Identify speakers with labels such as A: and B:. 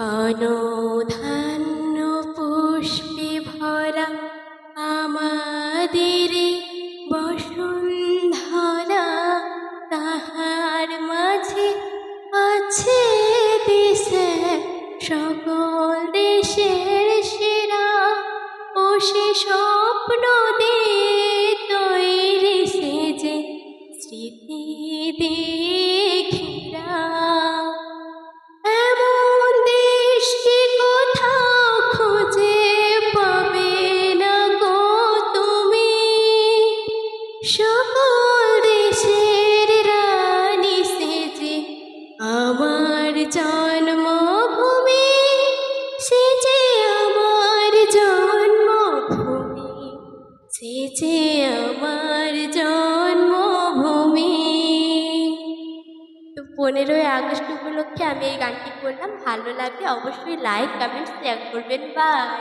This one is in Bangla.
A: ঘন ধান্য পুষ্পে ভরা আমাদের বসুন্ধরা, তাহার মাঝে আছে দেশে সকল দেশের সেরা ও সে স্বপ্ন দিয়ে তৈরি সেজে স্মৃতি দেখেরা সকল দেশের রানী সেজে আমার জন্মভূমি, সেজে আমার জন্মভূমি, সেজে আমার জন্মভূমি। তো পনেরোই আগস্ট উপলক্ষে আমি এই গানটি করলাম। ভালো লাগলে অবশ্যই লাইক কমেন্ট শেয়ার করবেন। বাই